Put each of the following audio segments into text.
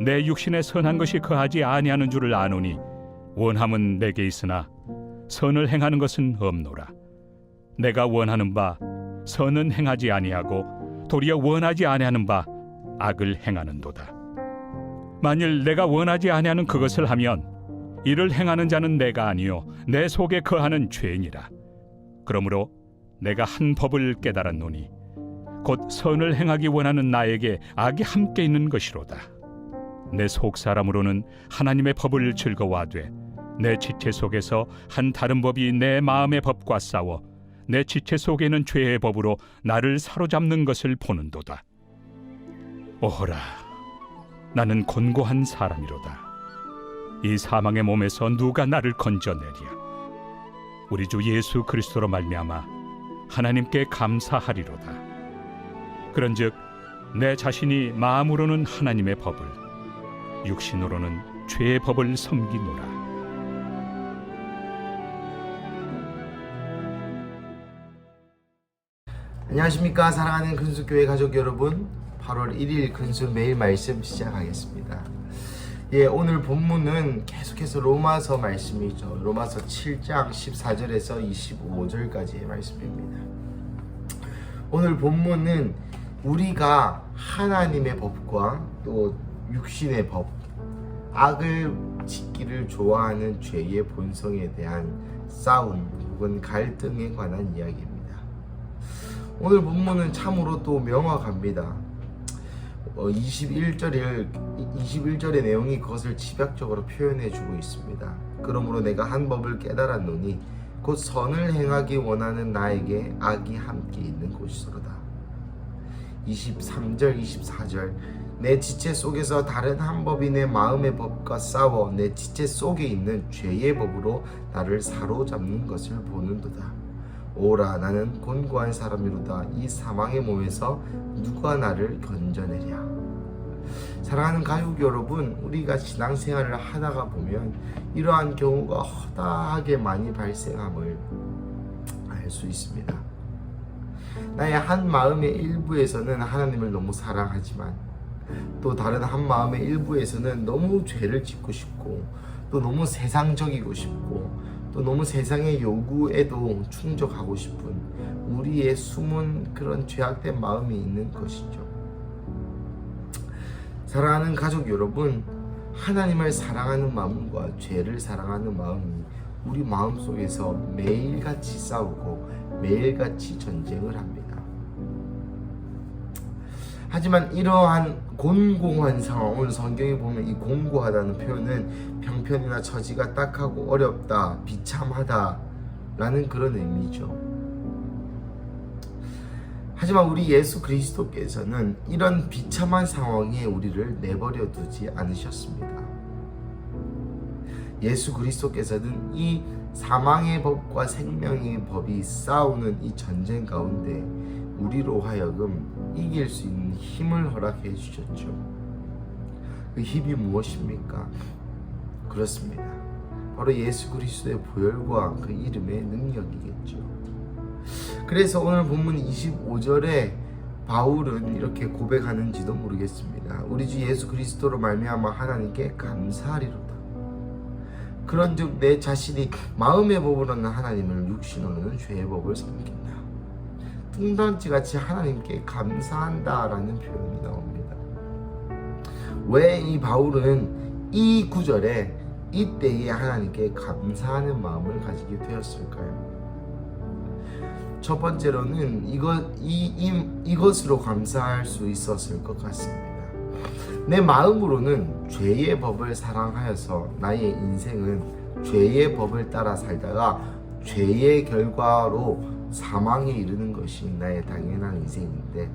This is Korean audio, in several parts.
내 육신에 선한 것이 거하지 아니하는 줄을 아노니 원함은 내게 있으나 선을 행하는 것은 없노라. 내가 원하는 바 선은 행하지 아니하고 도리어 원하지 아니하는 바 악을 행하는도다. 만일 내가 원하지 아니하는 그것을 하면 이를 행하는 자는 내가 아니요 내 속에 거하는 죄니라. 그러므로 내가 한 법을 깨달았노니 곧 선을 행하기 원하는 나에게 악이 함께 있는 것이로다. 내 속 사람으로는 하나님의 법을 즐거워하되 내 지체 속에서 한 다른 법이 내 마음의 법과 싸워 내 지체 속에는 죄의 법으로 나를 사로잡는 것을 보는도다. 오호라, 나는 곤고한 사람이로다. 이 사망의 몸에서 누가 나를 건져내랴? 우리 주 예수 그리스도로 말미암아 하나님께 감사하리로다. 그런즉 내 자신이 마음으로는 하나님의 법을 육신으로는 죄의 법을 섬기노라. 안녕하십니까. 사랑하는 근수교회 가족 여러분. 8월 1일 근수 매일 말씀 시작하겠습니다. 예 오늘 본문은 계속해서 로마서 말씀이죠. 로마서 7장 14절에서 25절까지의 말씀입니다. 오늘 본문은 우리가 하나님의 법과 또 육신의 법 악을 짓기를 좋아하는 죄의 본성에 대한 싸움 혹은 갈등에 관한 이야기입니다 오늘 본문은 참으로 또 명확합니다. 어, 21절에 21절의 내용이 그것을 집약적으로 표현해 주고 있습니다. 그러므로 내가 한 법을 깨달았노니 곧 선을 행하기 원하는 나에게 악이 함께 있는 곳이로다. 23절 24절 내 지체 속에서 다른 한 법이 내 마음의 법과 싸워 내 지체 속에 있는 죄의 법으로 나를 사로잡는 것을 보는도다. 오라 나는 곤고한 사람이로다. 이 사망의 몸에서 누가 나를 건져내랴? 사랑하는 가족 여러분 우리가 신앙생활을 하다가 보면 이러한 경우가 허다하게 많이 발생함을 알 수 있습니다. 나의 한 마음의 일부에서는 하나님을 너무 사랑하지만 또 다른 한 마음의 일부에서는 너무 죄를 짓고 싶고 또 너무 세상적이고 싶고 또 너무 세상의 요구에도 충족하고 싶은 우리의 숨은 그런 죄악된 마음이 있는 것이죠. 사랑하는 가족 여러분, 하나님을 사랑하는 마음과 죄를 사랑하는 마음이 우리 마음 속에서 매일같이 싸우고 매일같이 전쟁을 합니다. 하지만 이러한 곤고한 상황, 오늘 성경에 보면 이 곤고하다는 표현은 병편이나 처지가 딱하고 어렵다, 비참하다 라는 그런 의미죠. 하지만 우리 예수 그리스도께서는 이런 비참한 상황에 우리를 내버려 두지 않으셨습니다. 예수 그리스도께서는 이 사망의 법과 생명의 법이 싸우는 이 전쟁 가운데 우리로 하여금 이길 수 있는 힘을 허락해 주셨죠. 그 힘이 무엇입니까? 그렇습니다. 바로 예수 그리스도의 보혈과 그 이름의 능력이겠죠. 그래서 오늘 본문 25절에 바울은 이렇게 고백하는지도 모르겠습니다. 우리 주 예수 그리스도로 말미암아 하나님께 감사하리로다. 그런즉 내 자신이 마음의 법으로는 하나님을 육신으로는 죄의 법을 섬긴다. 뚱단지 같이 하나님께 감사한다라는 표현이 나옵니다. 왜 이 바울은 이 구절에 이때에 하나님께 감사하는 마음을 가지게 되었을까요? 첫 번째로는 이것 이, 이 이것으로 감사할 수 있었을 것 같습니다. 내 마음으로는 죄의 법을 사랑하여서 나의 인생은 죄의 법을 따라 살다가 죄의 결과로 사망에 이르는 것이 나의 당연한 인생인데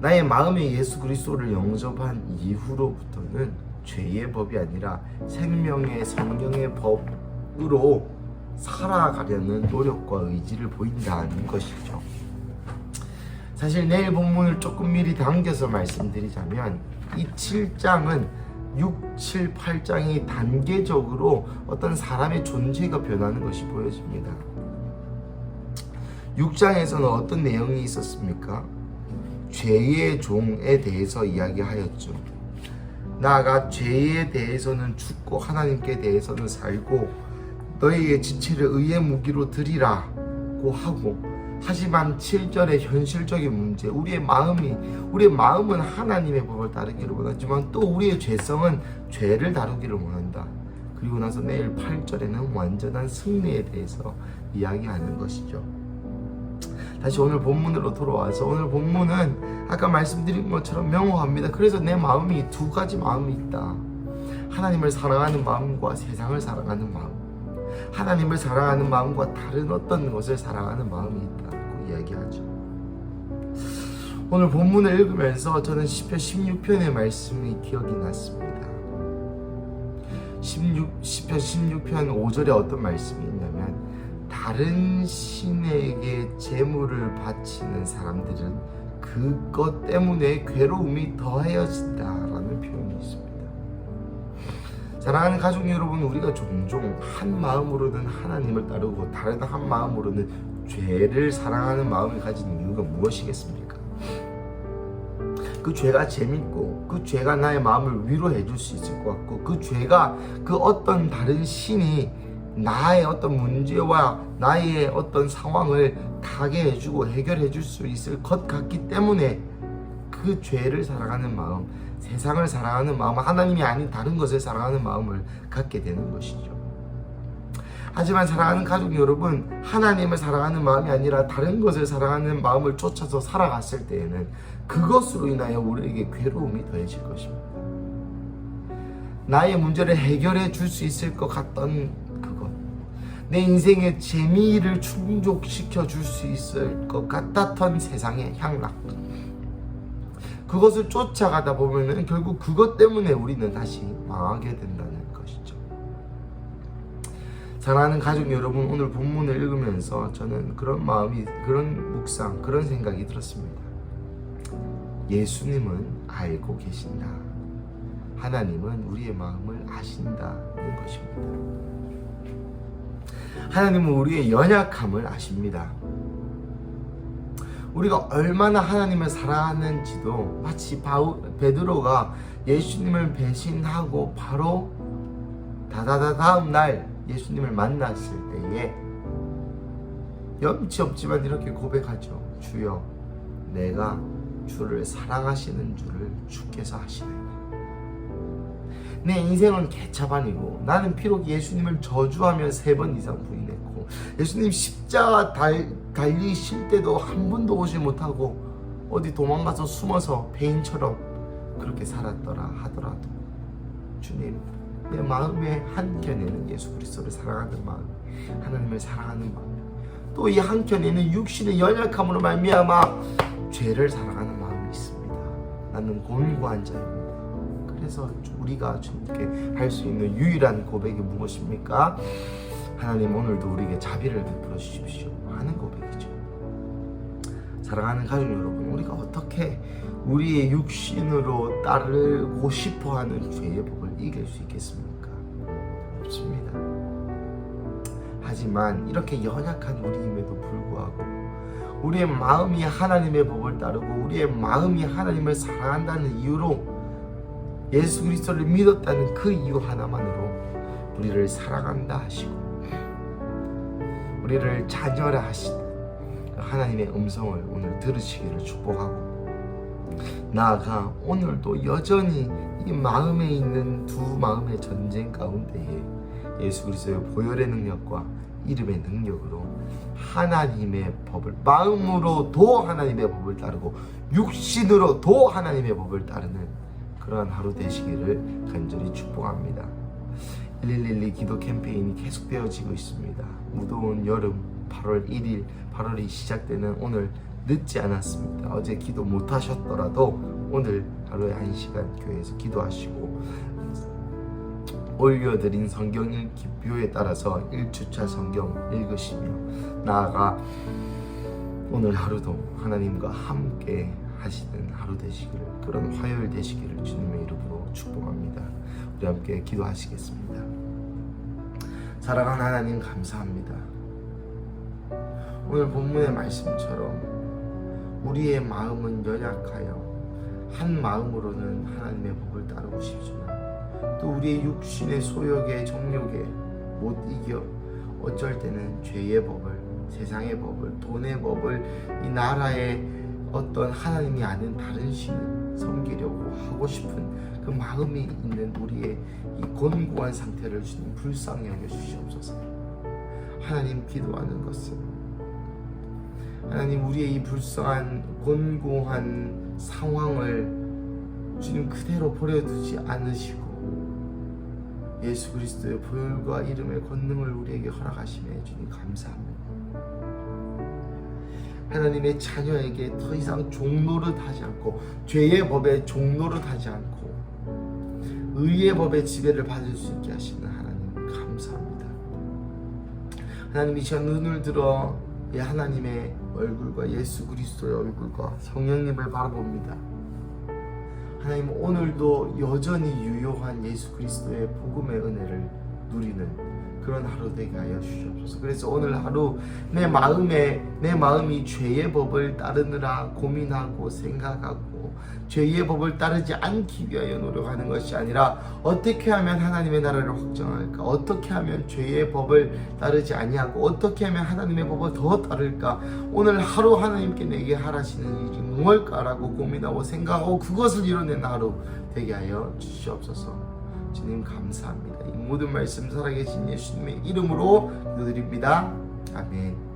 나의 마음에 예수 그리스도를 영접한 이후로부터는 죄의 법이 아니라 생명의 성경의 법으로 살아가려는 노력과 의지를 보인다는 것이죠. 사실 내일 본문을 조금 미리 당겨서 말씀드리자면 이 7장은 6, 7, 8장이 단계적으로 어떤 사람의 존재가 변하는 것이 보여집니다. 6장에서는 어떤 내용이 있었습니까? 죄의 종에 대해서 이야기하였죠. 나아가 죄에 대해서는 죽고 하나님께 대해서는 살고 너희의 지체를 의의 무기로 드리라고 하고 하지만 7절의 현실적인 문제 우리의 마음이 우리의 마음은 하나님의 법을 따르기를 원하지만 또 우리의 죄성은 죄를 다루기를 원한다. 그리고 나서 내일 8절에는 완전한 승리에 대해서 이야기하는 것이죠. 다시 오늘 본문으로 돌아와서 오늘 본문은 아까 말씀드린 것처럼 명호합니다. 그래서 내 마음이 두 가지 마음이 있다. 하나님을 사랑하는 마음과 세상을 사랑하는 마음. 하나님을 사랑하는 마음과 다른 어떤 것을 사랑하는 마음이 있다고 이야기하죠. 오늘 본문을 읽으면서 저는 시편 16편의 말씀이 기억이 났습니다. 16 시편 16편 5절에 어떤 말씀이 있냐면 다른 신에게 재물을 바치는 사람들은 그것 때문에 괴로움이 더해진다라는 표현이 있습니다. 사랑하는 가족 여러분, 우리가 종종 한 마음으로는 하나님을 따르고 다른 한 마음으로는 죄를 사랑하는 마음을 가진 이유가 무엇이겠습니까? 그 죄가 재밌고 그 죄가 나의 마음을 위로해 줄 수 있을 것 같고 그 죄가 그 어떤 다른 신이 나의 어떤 문제와 나의 어떤 상황을 타게 해주고 해결해 줄 수 있을 것 같기 때문에 그 죄를 사랑하는 마음, 세상을 사랑하는 마음, 하나님이 아닌 다른 것을 사랑하는 마음을 갖게 되는 것이죠. 하지만 사랑하는 가족 여러분, 하나님을 사랑하는 마음이 아니라 다른 것을 사랑하는 마음을 쫓아서 살아갔을 때에는 그것으로 인하여 우리에게 괴로움이 더해질 것입니다. 나의 문제를 해결해 줄 수 있을 것 같던 내 인생의 재미를 충족시켜 줄 수 있을 것 같았던 세상의 향락, 그것을 쫓아가다 보면은 결국 그것 때문에 우리는 다시 망하게 된다는 것이죠. 사랑하는 가족 여러분, 오늘 본문을 읽으면서 저는 그런 마음이, 그런 묵상, 그런 생각이 들었습니다. 예수님은 알고 계신다. 하나님은 우리의 마음을 아신다는 것입니다. 하나님은 우리의 연약함을 아십니다. 우리가 얼마나 하나님을 사랑하는지도 마치 바우, 베드로가 예수님을 배신하고 바로 다다다 다음 날 예수님을 만났을 때에 염치 없지만 이렇게 고백하죠. 주여, 내가 주를 사랑하시는 줄을 주께서 아시나이다. 내 인생은 개차반이고 나는 비록 예수님을 저주하며 세 번 이상 부인했고 예수님 십자가 달, 달리실 때도 한 번도 오지 못하고 어디 도망가서 숨어서 배인처럼 그렇게 살았더라 하더라도 주님 내 마음의 한켠에는 예수 그리스도를 사랑하는 마음 하나님을 사랑하는 마음 또 이 한켠에는 육신의 연약함으로 말미암아 죄를 사랑하는 마음이 있습니다. 나는 곤고한 자입니다 그래서 우리가 주님께 할 수 있는 유일한 고백이 무엇입니까? 하나님 오늘도 우리에게 자비를 베풀어 주십시오 하는 고백이죠. 사랑하는 가족 여러분, 우리가 어떻게 우리의 육신으로 따르고 싶어하는 죄의 법을 이길 수 있겠습니까? 없습니다. 하지만 이렇게 연약한 우리임에도 불구하고 우리의 마음이 하나님의 법을 따르고 우리의 마음이 하나님을 사랑한다는 이유로 예수 그리스도를 믿었다는 그 이유 하나만으로 우리를 사랑한다 하시고 우리를 자녀라 하신 하나님의 음성을 오늘 들으시기를 축복하고 나아가 오늘도 여전히 이 마음에 있는 두 마음의 전쟁 가운데에 예수 그리스도의 보혈의 능력과 이름의 능력으로 하나님의 법을 마음으로 도 하나님의 법을 따르고 육신으로 도 하나님의 법을 따르는 그러한 하루 되시기를 간절히 축복합니다. 1112 기도 캠페인이 계속되어지고 있습니다. 무더운 여름 8월 1일 8월이 시작되는 오늘 늦지 않았습니다. 어제 기도 못 하셨더라도 오늘 하루에 한 시간 교회에서 기도하시고 올려드린 성경 읽기 뷰에 따라서 1주차 성경 읽으시며 나아가 오늘 하루도 하나님과 함께 하시는 하루 되시기를 그런 화요일 되시기를 주님의 이름으로 축복합니다. 우리 함께 기도하시겠습니다. 사랑하는 하나님 감사합니다. 오늘 본문의 말씀처럼 우리의 마음은 연약하여 한 마음으로는 하나님의 법을 따르고 싶지만 또 우리의 육신의 소욕에 정욕에 못 이겨 어쩔 때는 죄의 법을 세상의 법을 돈의 법을 이 나라의 어떤 하나님이 아닌 다른 신을 섬기려고 하고 싶은 그 마음이 있는 우리의 이 곤고한 상태를 주님 불쌍히 여겨 주시옵소서. 하나님 기도하는 것은 하나님 우리의 이 불쌍한 곤고한 상황을 주님 그대로 버려두지 않으시고 예수 그리스도의 보혈과 이름의 권능을 우리에게 허락하심에 주님 감사합니다. 하나님의 자녀에게 더 이상 종노릇 하지 않고 죄의 법에 종노릇 하지 않고 의의 법의 지배를 받을 수 있게 하시는 하나님 감사합니다. 하나님 이시간 눈을 들어 이 하나님의 얼굴과 예수 그리스도의 얼굴과 성령님을 바라봅니다. 하나님 오늘도 여전히 유효한 예수 그리스도의 복음의 은혜를 누리는 그런 하루 되게 하여 주시옵소서. 그래서 오늘 하루 내 마음에 내 마음이 죄의 법을 따르느라 고민하고 생각하고 죄의 법을 따르지 않기 위하여 노력하는 것이 아니라 어떻게 하면 하나님의 나라를 확정할까? 어떻게 하면 죄의 법을 따르지 아니하고 어떻게 하면 하나님의 법을 더 따를까? 오늘 하루 하나님께 내게 하라시는 일이 무엇일까라고 고민하고 생각하고 그것을 이뤄내는 하루 되게 하여 주시옵소서. 주님 감사합니다. 이 모든 말씀 살아계신 예수님의 이름으로 기도드립니다. 아멘.